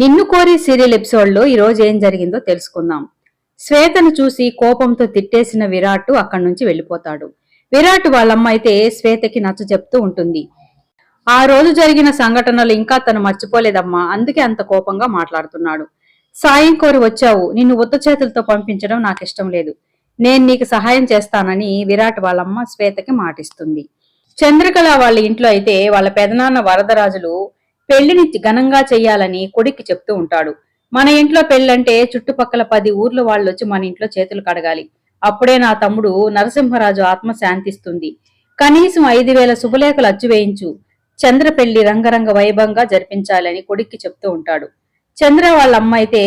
నిన్ను కోరి సీరియల్ ఎపిసోడ్లో ఈ రోజు ఏం జరిగిందో తెలుసుకుందాం. శ్వేతను చూసి కోపంతో తిట్టేసిన విరాట్ అక్కడి నుంచి వెళ్ళిపోతాడు. విరాట్ వాళ్ళమ్మ అయితే శ్వేతకి నచ్చ చెప్తూ ఉంటుంది. ఆ రోజు జరిగిన సంఘటనలు ఇంకా తను మర్చిపోలేదమ్మా అందుకే అంత కోపంగా మాట్లాడుతున్నాడు. సాయం కోరి వచ్చావు నిన్ను ఉత్త చేతులతో పంపించడం నాకు ఇష్టం లేదు. నేను నీకు సహాయం చేస్తానని విరాట్ వాళ్ళమ్మ శ్వేతకి మాటిస్తుంది. చంద్రకళ వాళ్ళ ఇంట్లో అయితే వాళ్ళ పెదనాన్న వరదరాజులు పెళ్ళిని ఘనంగా చెయ్యాలని కొడుక్కి చెప్తూ ఉంటాడు. మన ఇంట్లో పెళ్ళంటే చుట్టుపక్కల పది ఊర్ల వాళ్ళు వచ్చి మన ఇంట్లో చేతులు కడగాలి. అప్పుడే నా తమ్ముడు నరసింహరాజు ఆత్మ శాంతిస్తుంది. కనీసం ఐదు వేల శుభలేఖలు అచ్చు వేయించు. చంద్ర పెళ్ళి రంగరంగ వైభవంగా జరిపించాలని కొడుక్కి చెప్తూ ఉంటాడు. చంద్ర వాళ్ళ అమ్మ అయితే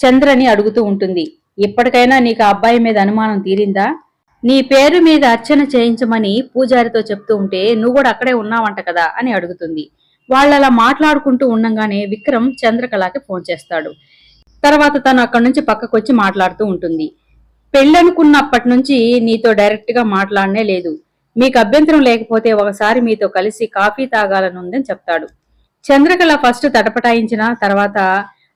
చంద్రని అడుగుతూ ఉంటుంది. ఇప్పటికైనా నీకు అబ్బాయి మీద అనుమానం తీరిందా? నీ పేరు మీద అర్చన చేయించమని పూజారితో చెప్తూ ఉంటే నువ్వు కూడా అక్కడే ఉన్నావంట కదా అని అడుగుతుంది. వాళ్ళలా మాట్లాడుకుంటూ ఉండంగానే విక్రమ్ చంద్రకళకి ఫోన్ చేస్తాడు. తర్వాత తను అక్కడి నుంచి పక్కకు వచ్చి మాట్లాడుతూ ఉంటుంది. పెళ్ళనుకున్నప్పటి నుంచి నీతో డైరెక్ట్గా మాట్లాడనే లేదు. మీకు అభ్యంతరం లేకపోతే ఒకసారి మీతో కలిసి కాఫీ తాగాలనుందని చెప్తాడు. చంద్రకళ ఫస్ట్ తటపటాయించిన తర్వాత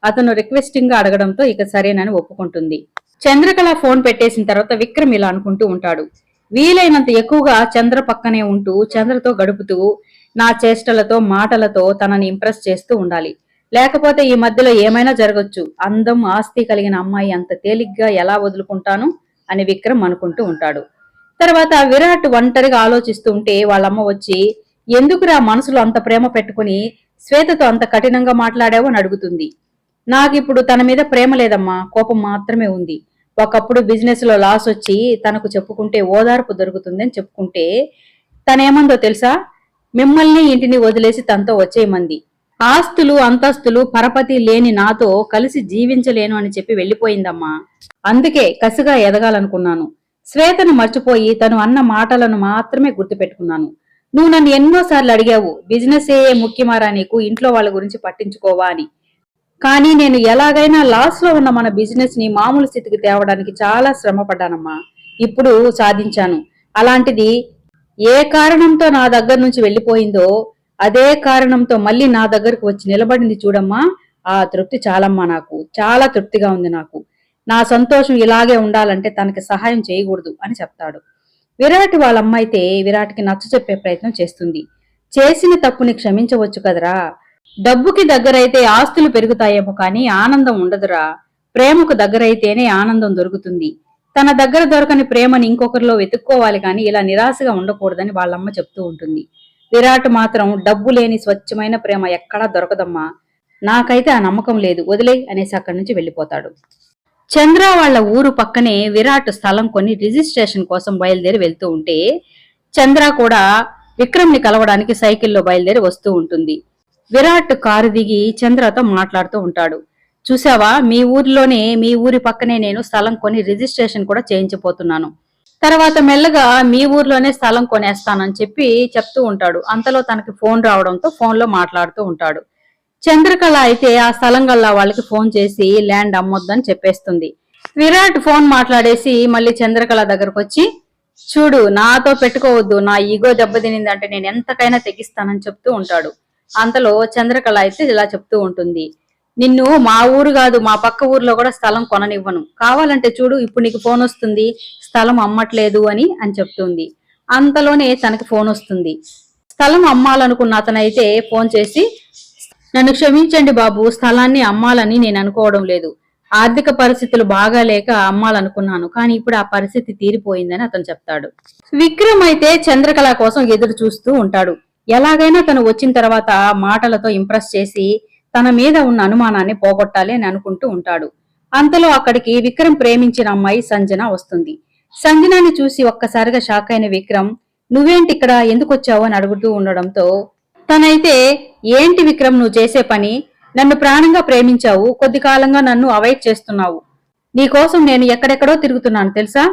అతను రిక్వెస్టింగ్గా అడగడంతో ఇక సరేనని ఒప్పుకుంటుంది. చంద్రకళ ఫోన్ పెట్టేసిన తర్వాత విక్రమ్ ఇలా అనుకుంటూ ఉంటాడు. వీలైనంత ఎక్కువగా చంద్ర పక్కనే ఉంటూ చంద్రతో గడుపుతూ నా చేష్టలతో మాటలతో తనని ఇంప్రెస్ చేస్తూ ఉండాలి. లేకపోతే ఈ మధ్యలో ఏమైనా జరగచ్చు. అందం ఆస్తి కలిగిన అమ్మాయి అంత తేలిగ్గా ఎలా వదులుకుంటాను అని విక్రమ్ అనుకుంటూ ఉంటాడు. తర్వాత విరాట్ ఒంటరిగా ఆలోచిస్తూ ఉంటే వాళ్ళమ్మ వచ్చి ఎందుకురా మనసులో అంత ప్రేమ పెట్టుకుని శ్వేతతో అంత కఠినంగా మాట్లాడావు? అని అడుగుతుంది. నాకిప్పుడు తన మీద ప్రేమ లేదమ్మా. కోపం మాత్రమే ఉంది. ఒకప్పుడు బిజినెస్లో లాస్ వచ్చి తనకు చెప్పుకుంటే ఓదార్పు దొరుకుతుందని చెప్పుకుంటే తనేమందో తెలుసా? మిమ్మల్ని ఇంటిని వదిలేసి తనతో వచ్చేయమంది ఆస్తులు అంతస్తులు పరపతి లేని నాతో కలిసి జీవించలేను అని చెప్పి వెళ్ళిపోయిందమ్మా. అందుకే కసిగా ఎదగాలనుకున్నాను. శ్వేతను మర్చిపోయి తను అన్న మాటలను మాత్రమే గుర్తుపెట్టుకున్నాను. నువ్వు నన్ను ఎన్నోసార్లు అడిగావు బిజినెస్ ఏ ముఖ్యమారా నీకు? ఇంట్లో వాళ్ళ గురించి పట్టించుకోవా? అని. కానీ నేను ఎలాగైనా లాస్లో ఉన్న మన బిజినెస్ని మామూలు స్థితికి తేవడానికి చాలా శ్రమ పడ్డానమ్మా ఇప్పుడు సాధించాను. అలాంటిది ఏ కారణంతో నా దగ్గర నుంచి వెళ్ళిపోయిందో అదే కారణంతో మళ్ళీ నా దగ్గరకు వచ్చి నిలబడింది చూడమ్మా. ఆ తృప్తి చాలమ్మా నాకు. చాలా తృప్తిగా ఉంది నాకు. నా సంతోషం ఇలాగే ఉండాలంటే తనకి సహాయం చేయకూడదు అని చెప్తాడు. విరాట్ వాళ్ళ అమ్మ అయితే విరాట్కి నచ్చ చెప్పే ప్రయత్నం చేస్తుంది. చేసిన తప్పుని క్షమించవచ్చు కదరా. డబ్బుకి దగ్గరైతే ఆస్తులు పెరుగుతాయేమో కానీ ఆనందం ఉండదురా. ప్రేమకు దగ్గరైతేనే ఆనందం దొరుకుతుంది. తన దగ్గర దొరకని ప్రేమని ఇంకొకరిలో వెతుక్కోవాలి కానీ ఇలా నిరాశగా ఉండకూడదని వాళ్ళమ్మ చెప్తూ ఉంటుంది. విరాట్ మాత్రం డబ్బు లేని స్వచ్ఛమైన ప్రేమ ఎక్కడా దొరకదమ్మా. నాకైతే ఆ నమ్మకం లేదు. వదిలే అనేసి అక్కడి నుంచి వెళ్ళిపోతాడు. చంద్ర వాళ్ళ ఊరు పక్కనే విరాట్ స్థలం కొని రిజిస్ట్రేషన్ కోసం బయలుదేరి వెళ్తూ ఉంటే చంద్ర కూడా విక్రమ్ని కలవడానికి సైకిల్లో బయలుదేరి వస్తూ ఉంటుంది. విరాట్ కారు దిగి చంద్రతో మాట్లాడుతూ ఉంటాడు. చూసావా మీ ఊరిలోనే మీ ఊరి పక్కనే నేను స్థలం కొని రిజిస్ట్రేషన్ కూడా చేయించబోతున్నాను. తర్వాత మెల్లగా మీ ఊర్లోనే స్థలం కొనేస్తానని చెప్పి చెప్తూ ఉంటాడు. అంతలో తనకి ఫోన్ రావడంతో ఫోన్లో మాట్లాడుతూ ఉంటాడు. చంద్రకళ అయితే ఆ స్థలం గల్లా వాళ్ళకి ఫోన్ చేసి ల్యాండ్ అమ్మొద్దని చెప్పేస్తుంది. విరాట్ ఫోన్ మాట్లాడేసి మళ్ళీ చంద్రకళ దగ్గరకు వచ్చి చూడు నాతో పెట్టుకోవద్దు. నా ఈగో దెబ్బతినిందంటే నేను ఎంతకైనా తెగిస్తానని చెప్తూ ఉంటాడు. అంతలో చంద్రకళ అయితే ఇలా చెప్తూ ఉంటుంది. నిన్ను మా ఊరు కాదు మా పక్క ఊర్లో కూడా స్థలం కొననివ్వను. కావాలంటే చూడు ఇప్పుడు నీకు ఫోన్ వస్తుంది. స్థలం అమ్మట్లేదు అని అని చెప్తుంది. అంతలోనే తనకి ఫోన్ వస్తుంది. స్థలం అమ్మాలనుకున్న అతనైతే ఫోన్ చేసి నన్ను క్షమించండి బాబు స్థలాన్ని అమ్మాలని నేను అనుకోవడం లేదు. ఆర్థిక పరిస్థితులు బాగా లేక అమ్మాలనుకున్నాను కానీ ఇప్పుడు ఆ పరిస్థితి తీరిపోయిందని అతను చెప్తాడు. విక్రమ్ అయితే చంద్రకళ కోసం ఎదురు చూస్తూ ఉంటాడు. ఎలాగైనా తను వచ్చిన తర్వాత మాటలతో ఇంప్రెస్ చేసి తన మీద ఉన్న అనుమానాన్ని పోగొట్టాలి అని అనుకుంటూ ఉంటాడు. అంతలో అక్కడికి విక్రమ్ ప్రేమించిన అమ్మాయి సంజన వస్తుంది. సంజనాని చూసి ఒక్కసారిగా షాక్ అయిన విక్రమ్ నువ్వేంటి ఇక్కడ ఎందుకు వచ్చావు? అని అడుగుతూ ఉండడంతో తనైతే ఏంటి విక్రమ్ నువ్వు చేసే పని? నన్ను ప్రాణంగా ప్రేమించావు. కొద్ది కాలంగా నన్ను అవాయిడ్ చేస్తున్నావు. నీకోసం నేను ఎక్కడెక్కడో తిరుగుతున్నాను తెలుసా?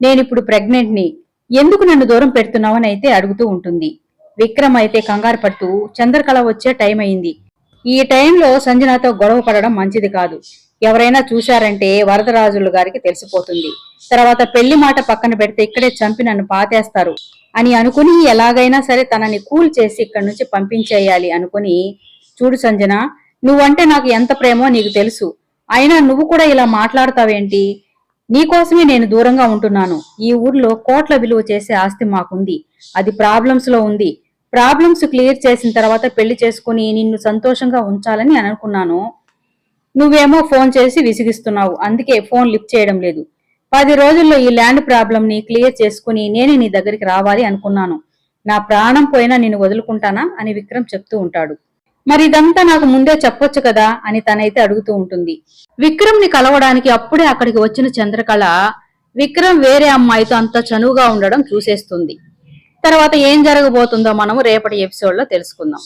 నేనిప్పుడు ప్రెగ్నెంట్ని. ఎందుకు నన్ను దూరం పెడుతున్నావు? అని అయితే అడుగుతూ ఉంటుంది. విక్రమ్ అయితే కంగారు పడుతూ చంద్రకళ వచ్చే టైం అయింది. ఈ టైంలో సంజనాతో గొడవ పడడం మంచిది కాదు. ఎవరైనా చూశారంటే వరదరాజులు గారికి తెలిసిపోతుంది. తర్వాత పెళ్ళి మాట పక్కన పెడితే ఇక్కడే చంపి నన్ను పాతేస్తారు అని అనుకుని ఎలాగైనా సరే తనని కూల్ చేసి ఇక్కడి నుంచి పంపించేయాలి అనుకుని చూడు సంజన నువ్వంటే నాకు ఎంత ప్రేమో నీకు తెలుసు. అయినా నువ్వు కూడా ఇలా మాట్లాడతావేంటి? నీకోసమే నేను దూరంగా ఉంటున్నాను. ఈ ఊర్లో కోట్ల విలువ చేసే ఆస్తి మాకుంది. అది ప్రాబ్లమ్స్లో ఉంది. ప్రాబ్లమ్స్ క్లియర్ చేసిన తర్వాత పెళ్ళి చేసుకుని నిన్ను సంతోషంగా ఉంచాలని అనుకున్నాను. నువ్వేమో ఫోన్ చేసి విసిగిస్తున్నావు. అందుకే ఫోన్ లిఫ్ట్ చేయడం లేదు. పది రోజుల్లో ఈ ల్యాండ్ ప్రాబ్లం ని క్లియర్ చేసుకుని నేనే నీ దగ్గరికి రావాలి అనుకున్నాను. నా ప్రాణం పోయినా నిన్ను వదులుకుంటానా? అని విక్రమ్ చెప్తూ ఉంటాడు. మరి ఇదంతా నాకు ముందే చెప్పొచ్చు కదా? అని తనైతే అడుగుతూ ఉంటుంది. విక్రమ్ని కలవడానికి అప్పుడే అక్కడికి వచ్చిన చంద్రకళ విక్రమ్ వేరే అమ్మాయితో అంత చనువుగా ఉండడం చూసేస్తుంది. తర్వాత ఏం జరగబోతుందో మనము రేపటి ఎపిసోడ్లో తెలుసుకుందాం.